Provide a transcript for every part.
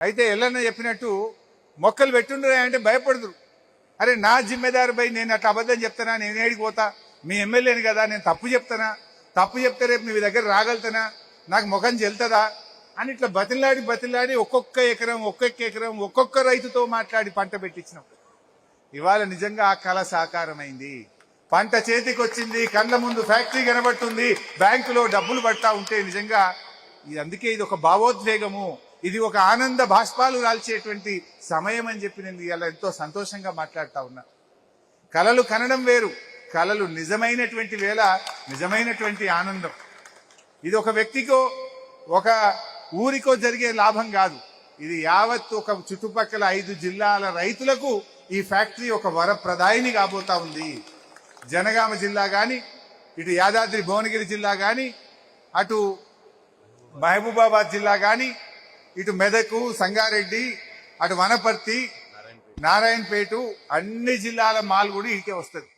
అయితే ఎల్లన్న చెప్పినట్టు మొక్కలు పెట్టుండ్రు అంటే భయపడదురు. అరే నా జిమ్మెదారు పోయి నేను అట్లా అబద్ధం చెప్తానా? నేను ఏడికి పోతా? మీ ఎమ్మెల్యేని కదా? నేను తప్పు చెప్తానా? తప్పు చెప్తే రేపు మీ దగ్గర రాగలుగుతానా? నాకు ముఖం చెల్తుందా? అని ఇట్లా బతిలాడి బతిలాడి ఒక్కొక్క ఎకరం ఒక్కొక్క ఎకరం ఒక్కొక్క రైతుతో మాట్లాడి పంట పెట్టించినాం. ఇవాళ నిజంగా ఆ కళ సాకారమైంది. పంట చేతికి వచ్చింది కళ్ళ ముందు ఫ్యాక్టరీ కనబడుతుంది బ్యాంకులో డబ్బులు పడతా ఉంటే నిజంగా ఇది అందుకే ఇది ఒక భావోద్వేగము. ఇది ఒక ఆనంద బాష్పాలు రాల్చేటువంటి సమయం అని చెప్పి నేను ఇవాళ ఎంతో సంతోషంగా మాట్లాడుతూ ఉన్నా. కళలు కనడం వేరు కళలు నిజమైనటువంటి వేళ నిజమైనటువంటి ఆనందం. ఇది ఒక వ్యక్తికో ఒక ఊరికో జరిగే లాభం కాదు. ఇది యావత్ ఒక చుట్టుపక్కల ఐదు జిల్లాల రైతులకు ఈ ఫ్యాక్టరీ ఒక వరప్రదాయిని కాబోతా ఉంది. జనగామ జిల్లా కానీ ఇటు యాదాద్రి భువనగిరి జిల్లా కానీ అటు మహబూబాబాద్ జిల్లా కానీ ఇటు మెదకు సంగారెడ్డి అటు వనపర్తి నారాయణపేట అన్ని జిల్లాల మాల్ కూడా ఇడికే వస్తుంది.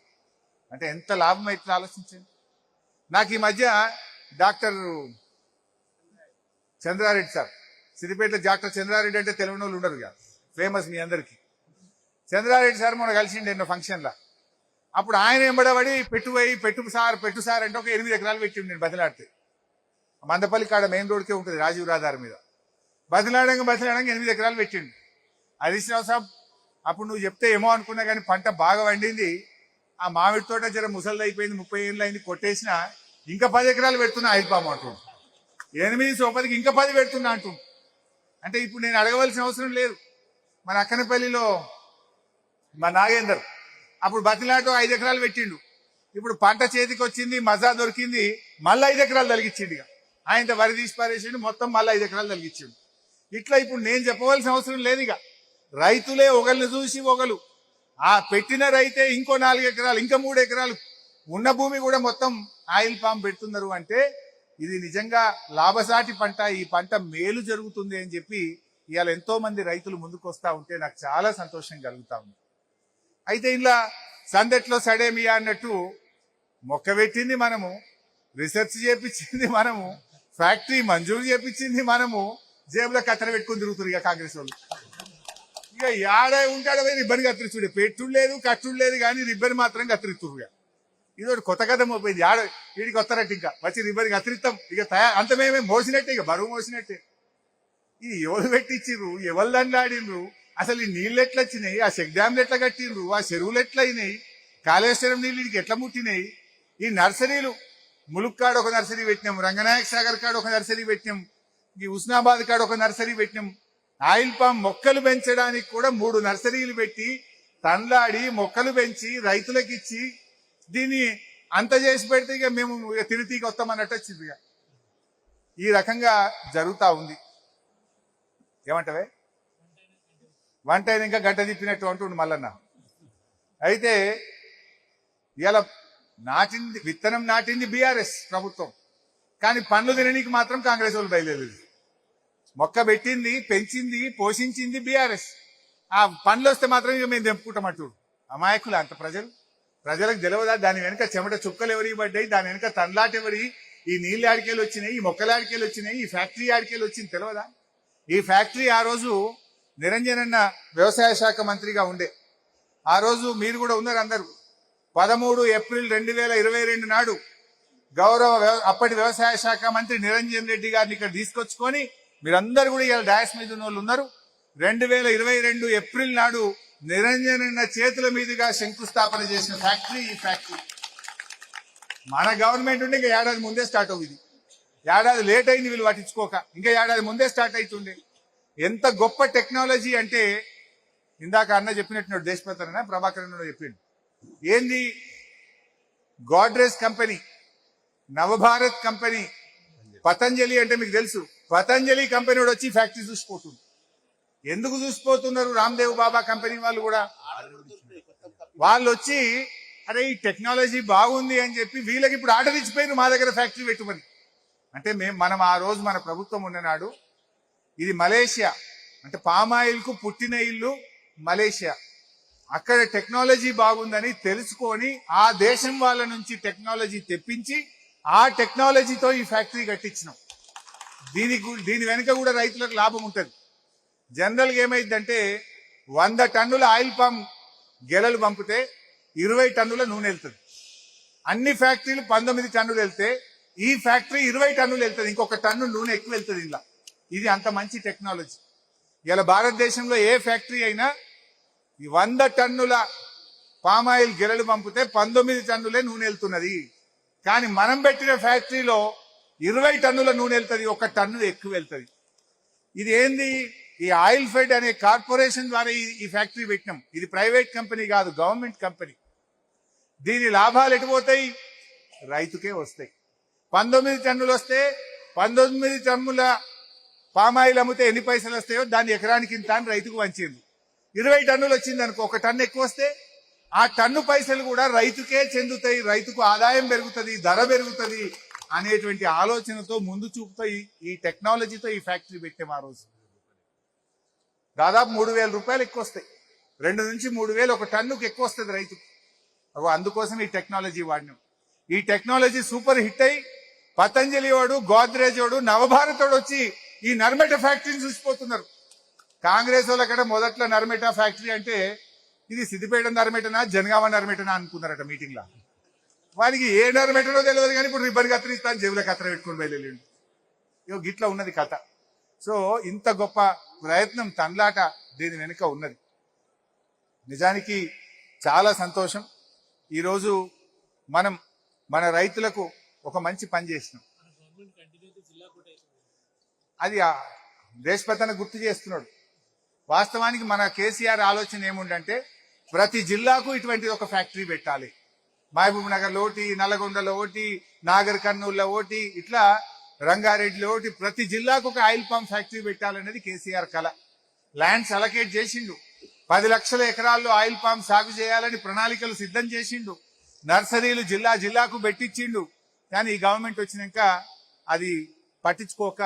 అంటే ఎంత లాభం అవుతుంది ఆలోచించండి. నాకు ఈ మధ్య డాక్టర్ చంద్రారెడ్డి సార్ సిద్దిపేటలో డాక్టర్ చంద్రారెడ్డి అంటే తెలియని వాళ్ళు ఉండరు కదా ఫేమస్ మీ అందరికి. చంద్రారెడ్డి సార్ మొన్న కలిసిండి ఎన్నో ఫంక్షన్లో అప్పుడు ఆయన ఎంబడబడి పెట్టుపోయి పెట్టు సార్ పెట్టు సార్ అంటే ఒక ఎనిమిది ఎకరాలు పెట్టి నేను బదిలాడితే మందపల్లి కాడ మెయిన్ రోడ్కే ఉంటుంది రాజీవ్ రహదారి మీద. బదిలాడంగా బదిలాడంగా ఎనిమిది ఎకరాలు పెట్టిండు. అది సాబ్ అప్పుడు నువ్వు చెప్తే ఏమో అనుకున్నా కానీ పంట బాగా వండింది ఆ మామిడి తోట జర ముసలిది అయిపోయింది ముప్పై ఏళ్ళు అయింది కొట్టేసిన ఇంకా పది ఎకరాలు పెడుతున్నా ఆయిల్ పాము అంటుండు. ఎనిమిది సోపదికి ఇంకా పది పెడుతున్నా అంటుండు. అంటే ఇప్పుడు నేను అడగవలసిన అవసరం లేదు. మన అక్కనపల్లిలో మా నాగేందర్ అప్పుడు బతిలాటో ఐదు ఎకరాలు పెట్టిండు. ఇప్పుడు పంట చేతికి వచ్చింది మజా దొరికింది మళ్ళీ ఐదు ఎకరాలు తలిగించిండు ఇక. ఆయన వరి తీసి పారేసిండు మొత్తం మళ్ళీ ఐదు ఎకరాలు తలిగించిండు ఇట్లా ఇప్పుడు నేను చెప్పవలసిన అవసరం లేదు ఇక రైతులే ఒకరిని చూసి ఒకరు ఆ పెట్టిన రైతే ఇంకో నాలుగు ఎకరాలు ఇంకా మూడు ఎకరాలు ఉన్న భూమి కూడా మొత్తం ఆయిల్ పామ్ పెడుతున్నారు అంటే ఇది నిజంగా లాభసాటి పంట. ఈ పంట మేలు జరుగుతుంది అని చెప్పి ఇవాళ ఎంతో మంది రైతులు ముందుకొస్తా ఉంటే నాకు చాలా సంతోషం కలుగుతా ఉంది. అయితే ఇలా సందట్లో సడేమియా అన్నట్టు మొక్క పెట్టింది మనము రీసెర్చ్ చేపించింది మనము ఫ్యాక్టరీ మంజూరు చేపించింది మనము జేబులో కత్తెర పెట్టుకుని తిరుగుతారు ఇక కాంగ్రెస్ వాళ్ళు. ఇక యాడ ఉంటాడో పోయి రిబ్బన్ కత్తిరిస్తుడు పెట్టుడు లేదు కట్టుడు లేదు కానీ రిబ్బన్ మాత్రం కత్తిరిస్తురు ఇది ఒకటి కొత్త కథ మోపోయింది ఆడ వీడికి వస్తారట్టు ఇంకా. వచ్చి రిబ్బన్ కత్తిరిస్తాం. ఇక తయారు అంత మేమే మోసినట్టే ఇక బరువు మోసినట్టే. ఇది ఎవరు పెట్టించిర్రు? ఎవరు దండాడిండ్రు? అసలు ఈ నీళ్ళు ఎట్లా వచ్చినాయి ఆ చెక్ డ్యామ్లు ఎట్లా కట్టిండ్రు ఆ చెరువులు ఎట్లా అయినాయి కాళేశ్వరం నీళ్ళు వీడికి ఎట్లా ముట్టినాయి? ఈ నర్సరీలు ములుక్ కాడ ఒక నర్సరీ పెట్టినాం. రంగనాయక సాగర్ కాడ ఒక నర్సరీ పెట్టినాం. ఈ ఉస్నాబాద్ కాడ ఒక నర్సరీ పెట్టినాం. ఆయిల్ పామ్ మొక్కలు పెంచడానికి కూడా మూడు నర్సరీలు పెట్టి తండ్లాడి మొక్కలు పెంచి రైతులకు ఇచ్చి దీన్ని అంత చేసి పెడితే ఇక మేము ఇక తిరితీకి వస్తామన్నట్టు వచ్చింది ఇక. ఈ రకంగా జరుగుతా ఉంది. ఏమంటవే? వంట అయిన ఇంకా గడ్డ తిప్పినట్టు అంటుండు మల్లన్న. అయితే ఇలా నాటింది విత్తనం నాటింది బీఆర్ఎస్ ప్రభుత్వం. కానీ పండ్లు తినడానికి మాత్రం కాంగ్రెస్ వాళ్ళు బయలుదేరలేదు మొక్క పెట్టింది పెంచింది పోషించింది బీఆర్ఎస్. ఆ పనులు వస్తే మాత్రం ఇక మేము తెంపుకుంటాం అటు అమాయకులు అంత ప్రజలు. ప్రజలకు తెలియదా దాని వెనుక చెమట చుక్కలు ఎవరి పడ్డాయి? దాని వెనుక తండ్లాట ఎవరి? ఈ నీళ్ళు ఆడికేలు వచ్చినాయి ఈ మొక్కల ఆడికేలు వచ్చినాయి ఈ ఫ్యాక్టరీ ఆడికేలు వచ్చింది తెలియదా ఈ ఫ్యాక్టరీ ఆ రోజు నిరంజనన్న వ్యవసాయ శాఖ మంత్రిగా ఉండే. ఆ రోజు మీరు కూడా ఉన్నారు అందరు. పదమూడు ఏప్రిల్ రెండు వేల ఇరవై రెండు నాడు గౌరవ వ్యవ- అప్పటి వ్యవసాయ శాఖ మంత్రి నిరంజన్ రెడ్డి గారిని ఇక్కడ తీసుకొచ్చుకొని మీరందరూ కూడా ఇలా డాష్ మీద ఉన్న వాళ్ళు ఉన్నారు. రెండు వేల ఇరవై రెండు ఏప్రిల్ నాడు నిరంజన చేతుల మీదుగా శంకుస్థాపన చేసిన ఫ్యాక్టరీ ఈ ఫ్యాక్టరీ. మన గవర్నమెంట్ ఉంటే ఇంకా ఏడాది ముందే స్టార్ట్ అవుతుంది. ఏడాది లేట్ అయింది వీళ్ళు పట్టించుకోక. ఇంకా ఏడాది ముందే స్టార్ట్ అవుతుండే. ఎంత గొప్ప టెక్నాలజీ అంటే ఇందాక అన్న చెప్పినట్టు దేశపతి అన్న ప్రభాకర్ అన్న చెప్పిండు. ఏంది? గాడ్రేజ్ కంపెనీ నవభారత్ కంపెనీ పతంజలి అంటే మీకు తెలుసు. పతంజలి కంపెనీ కూడా వచ్చి ఫ్యాక్టరీ చూసిపోతుంది. ఎందుకు చూసిపోతున్నారు రామ్దేవ్ బాబా కంపెనీ వాళ్ళు కూడా? వాళ్ళు వచ్చి అరే ఈ టెక్నాలజీ బాగుంది అని చెప్పి వీళ్ళకి ఇప్పుడు ఆర్డర్ ఇచ్చిపోయిన మా దగ్గర ఫ్యాక్టరీ పెట్టుమని అంటే మేము మనం ఆ రోజు మన ప్రభుత్వం ఉన్ననాడు ఇది మలేషియా. అంటే పామాయిల్కు పుట్టిన ఇల్లు మలేషియా. అక్కడ టెక్నాలజీ బాగుందని తెలుసుకొని ఆ దేశం వాళ్ళ నుంచి టెక్నాలజీ తెప్పించి ఆ టెక్నాలజీతో ఈ ఫ్యాక్టరీ కట్టించినాం. దీనికి దీని వెనుక కూడా రైతులకు లాభం ఉంటుంది. జనరల్గా ఏమైందంటే వంద టన్నుల ఆయిల్ పామ్ గెలలు పంపితే ఇరవై టన్నుల నూనె వెళ్తుంది. అన్ని ఫ్యాక్టరీలు పంతొమ్మిది టన్నులు వెళ్తే ఈ ఫ్యాక్టరీ ఇరవై టన్నులు వెళ్తుంది ఇంకొక టన్ను నూనె ఎక్కువ వెళ్తుంది ఇలా ఇది అంత మంచి టెక్నాలజీ. ఇలా భారతదేశంలో ఏ ఫ్యాక్టరీ అయినా ఈ వంద టన్నుల పామాయిల్ గెలలు పంపితే పంతొమ్మిది టన్నులే నూనె వెళ్తున్నది. కానీ మనం పెట్టిన ఫ్యాక్టరీలో ఇరవై టన్నుల నూనె వెళ్తుంది ఒక టన్ను ఎక్కువ వెళ్తుంది. ఇది ఏంది ఈ ఆయిల్ ఫెడ్ అనే కార్పొరేషన్ ద్వారా ఈ- ఫ్యాక్టరీ పెట్టినాం. ఇది ప్రైవేట్ కంపెనీ కాదు గవర్నమెంట్ కంపెనీ. దీని లాభాలు ఎటుపోతాయి రైతుకే వస్తాయి. పంతొమ్మిది టన్నులు వస్తే పంతొమ్మిది టన్నుల పామాయిల్ అమ్మితే ఎన్ని పైసలు వస్తాయో దాన్ని ఎకరానికి ఇంత అని రైతుకు వంచింది ఇరవై టన్నులు వచ్చింది అనుకో ఒక టన్ను ఎక్కువ వస్తే ఆ టన్ను పైసలు కూడా రైతుకే చెందుతాయి రైతుకు ఆదాయం పెరుగుతుంది ధర పెరుగుతుంది అనేటువంటి ఆలోచనతో ముందు చూపుతో ఈ- టెక్నాలజీతో ఈ ఫ్యాక్టరీ పెట్టాం ఆ రోజు. దాదాపు మూడు వేల రూపాయలు ఎక్కువ వస్తాయి. రెండు నుంచి మూడు వేలు ఒక టన్నుకు ఎక్కువ వస్తుంది రైతుకు. అందుకోసం ఈ టెక్నాలజీ వాడినాం. ఈ టెక్నాలజీ సూపర్ హిట్ అయి పతంజలి వాడు గోద్రేజ్ వాడు నవభారతోడు వచ్చి ఈ నర్మెట ఫ్యాక్టరీని చూసిపోతున్నారు. కాంగ్రెస్ వాళ్ళక్కడ మొదట్లో నర్మెట ఫ్యాక్టరీ అంటే ఇది సిద్దిపేట నర్మెటనా జనగామ నర్మెటనా అనుకున్నారట మీటింగ్లో వానికి ఏ నర్మెటనో తెలియదు కానీ ఇప్పుడు రిబ్బన్ కత్తిరిస్తాను జేబులో కత్తెర పెట్టుకుని బయలుదేరిండు. ఇగో గిట్లా ఉన్నది కథ. సో ఇంత గొప్ప ప్రయత్నం తన్లాట దీని వెనుక ఉన్నది. నిజానికి చాలా సంతోషం. ఈరోజు మనం మన రైతులకు ఒక మంచి పని చేసినాం. అది దేశపతన గుర్తు చేస్తున్నాడు. వాస్తవానికి మన కేసీఆర్ ఆలోచన ఏముండంటే ప్రతి జిల్లాకు ఇటువంటి ఒక ఫ్యాక్టరీ పెట్టాలి. మహబూబ్ నగర్లో ఒకటి నల్లగొండలో ఒకటి నాగర్ కర్నూలులో ఒకటి ఇట్లా రంగారెడ్డిలో ఒకటి ప్రతి జిల్లాకు ఒక ఆయిల్ పంప్ ఫ్యాక్టరీ పెట్టాలనేది కేసీఆర్ కళ ల్యాండ్స్ అలకేట్ చేసిండు. పది లక్షల ఎకరాల్లో ఆయిల్ పామ్ సాగు చేయాలని ప్రణాళికలు సిద్ధం చేసిండు. నర్సరీలు జిల్లా జిల్లాకు పెట్టించిండు. కానీ ఈ గవర్నమెంట్ వచ్చినాక అది పట్టించుకోక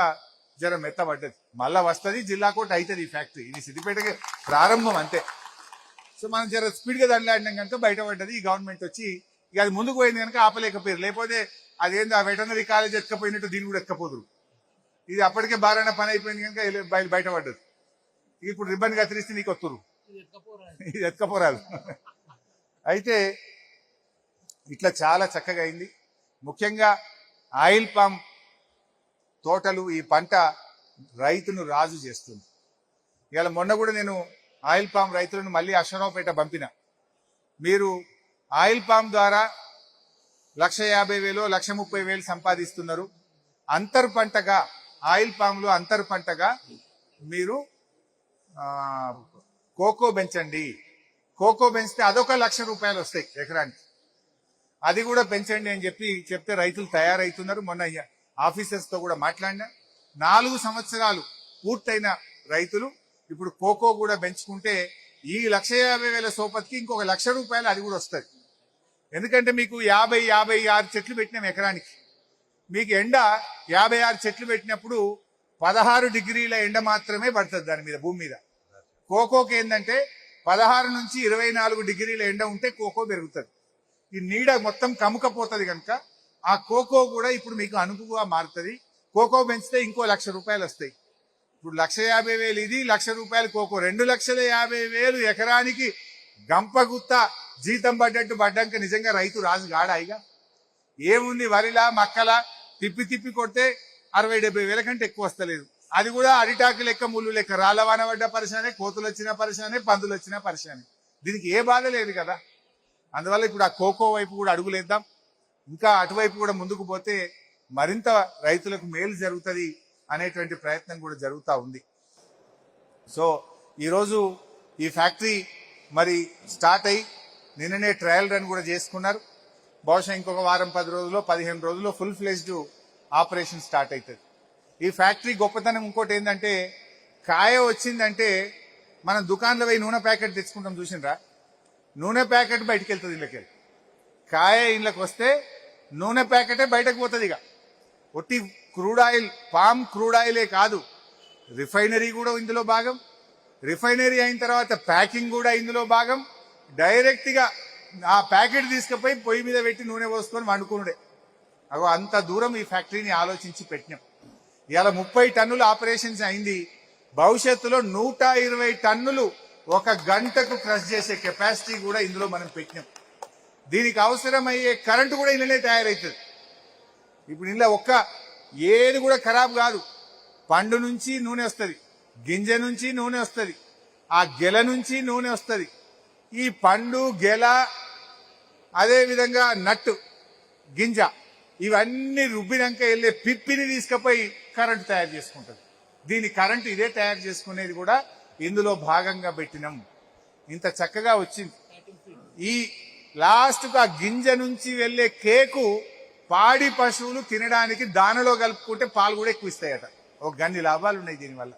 జర మెత్తబడ్డది మళ్ళా వస్తుంది జిల్లాకు ఒకటి అవుతుంది ఈ ఫ్యాక్టరీ. ఇది సిద్దిపేటకి ప్రారంభం అంతే. సో మనం జర స్పీడ్గా దండలాడినాం కనుక బయటపడ్డది. ఈ గవర్నమెంట్ వచ్చి ఇక అది ముందుకు పోయింది కనుక ఆపలేకపోయారు. లేకపోతే అదేంది ఆ వెటనరీ కాలేజ్ ఎక్కపోయినట్టు దీన్ని కూడా ఎక్కపోదురు ఇది అప్పటికే బాగానే పని అయిపోయింది కనుక బయట బయటపడ్డది. ఇప్పుడు రిబ్బన్ కత్తిరిస్తే నీకు వస్తురు ఇది ఎత్తుకపోరాదు అయితే ఇట్లా చాలా చక్కగా అయింది. ముఖ్యంగా ఆయిల్ పామ్ తోటలు ఈ పంట రైతును రాజు చేస్తుంది. ఇవాళ మొన్న కూడా నేను ఆయిల్ పామ్ రైతులను మళ్ళీ అశ్వరావుపేట పంపిన. మీరు ఆయిల్ పామ్ ద్వారా లక్ష యాభై వేలు లక్ష ముప్పై వేలు సంపాదిస్తున్నారు. అంతర్ పంటగా ఆయిల్ పామ్లో అంతర్ పంటగా మీరు కోకో పెంచండి. కోకో పెంచితే అదొక లక్ష రూపాయలు వస్తాయి ఎకరానికి. అది కూడా పెంచండి అని చెప్పి చెప్తే రైతులు తయారవుతున్నారు మొన్న ఆఫీసర్స్తో కూడా మాట్లాడినా. నాలుగు సంవత్సరాలు పూర్తయిన రైతులు ఇప్పుడు కోకో కూడా పెంచుకుంటే ఈ లక్ష యాభై వేల సోపతికి ఇంకొక లక్ష రూపాయలు అది కూడా వస్తుంది. ఎందుకంటే మీకు యాభై యాభై ఆరు చెట్లు పెట్టినాం ఎకరానికి. మీకు ఎండ యాభై ఆరు చెట్లు పెట్టినప్పుడు పదహారు డిగ్రీల ఎండ మాత్రమే పడుతుంది దాని మీద భూమి మీద. కోకోకి ఏంటంటే పదహారు నుంచి ఇరవై నాలుగు డిగ్రీల ఎండ ఉంటే కోకో పెరుగుతుంది. ఈ నీడ మొత్తం కముకపోతుంది కనుక ఆ కోకో కూడా ఇప్పుడు మీకు అనుకుగా మారుతుంది. కోకో పెంచితే ఇంకో లక్ష రూపాయలు వస్తాయి. ఇప్పుడు లక్ష యాభై వేలు ఇది లక్ష రూపాయలు కోకో. రెండు లక్షల యాభై వేలు ఎకరానికి గంపగుత్త జీతం పడ్డట్టు పడ్డాక నిజంగా రైతు రాజు గాడాయిగా ఏముంది వరిలా మక్కలా తిప్పి తిప్పి కొడితే అరవై డెబ్బై వేల కంటే ఎక్కువ వస్తలేదు. అది కూడా అరిటాకు లెక్క ముళ్ళు లెక్క. రాళ్ళవాన పడ్డ పరిశానే కోతులు వచ్చిన పరిశానే పందులు వచ్చిన పరిశానే. దీనికి ఏ బాధ లేదు కదా? అందువల్ల ఇప్పుడు ఆ కోకో వైపు కూడా అడుగులేద్దాం. ఇంకా అటువైపు కూడా ముందుకు పోతే మరింత రైతులకు మేలు జరుగుతుంది. అనేటువంటి ప్రయత్నం కూడా జరుగుతూ ఉంది. సో ఈరోజు ఈ ఫ్యాక్టరీ మరి స్టార్ట్ అయ్యి నిన్ననే ట్రయల్ రన్ కూడా చేసుకున్నారు. బహుశా ఇంకొక వారం పది రోజుల్లో పదిహేను రోజుల్లో ఫుల్ ఫ్లెజ్డ్ ఆపరేషన్ స్టార్ట్ అవుతుంది. ఈ ఫ్యాక్టరీ గొప్పతనం ఇంకోటి ఏంటంటే కాయ వచ్చిందంటే మనం దుకాణంలో పోయి నూనె ప్యాకెట్ తెచ్చుకుంటాం చూసినరా? నూనె ప్యాకెట్ బయటికి వెళ్తుంది ఇళ్ళకి కాయ ఇళ్ళకి వస్తే నూనె ప్యాకెటే బయటకు పోతుంది ఇక ఒట్టి క్రూడ్ ఆయిల్ పామ్ క్రూడ్ ఆయిలే కాదు. రిఫైనరీ కూడా ఇందులో భాగం. రిఫైనరీ అయిన తర్వాత ప్యాకింగ్ కూడా ఇందులో భాగం. డైరెక్ట్గా ఆ ప్యాకెట్ తీసుకుపోయి పొయ్యి మీద పెట్టి నూనె పోసుకొని వండుకునుడే. అగో అంత దూరం ఈ ఫ్యాక్టరీని ఆలోచించి పెట్టినాం. ఇవాళ ముప్పై టన్నులు ఆపరేషన్స్ అయింది. భవిష్యత్తులో నూట ఇరవై టన్నులు ఒక గంటకు క్రష్ చేసే కెపాసిటీ కూడా ఇందులో మనం పెట్టినాం. దీనికి అవసరమయ్యే కరెంటు కూడా ఇందులోనే తయారవుతుంది ఇప్పుడు ఇలా ఒక్క ఏది కూడా ఖరాబ్ కాదు. పండు నుంచి నూనె వస్తుంది గింజ నుంచి నూనె వస్తుంది ఆ గెల నుంచి నూనె వస్తుంది. ఈ పండు గెల అదేవిధంగా నట్టు గింజ ఇవన్నీ రుబ్బినాక వెళ్ళే పిప్పిని తీసుకుపోయి కరెంటు తయారు చేసుకుంటుంది. దీని కరెంటు ఇదే తయారు చేసుకునేది కూడా ఇందులో భాగంగా పెట్టినాం. ఇంత చక్కగా వచ్చింది. ఈ లాస్ట్కు ఆ గింజ నుంచి వెళ్ళే కేకు పాడి పశువులు తినడానికి దానిలో కలుపుకుంటే పాలు కూడా ఎక్కువ ఇస్తాయట. ఒక గన్ని లాభాలు ఉన్నాయి దీనివల్ల.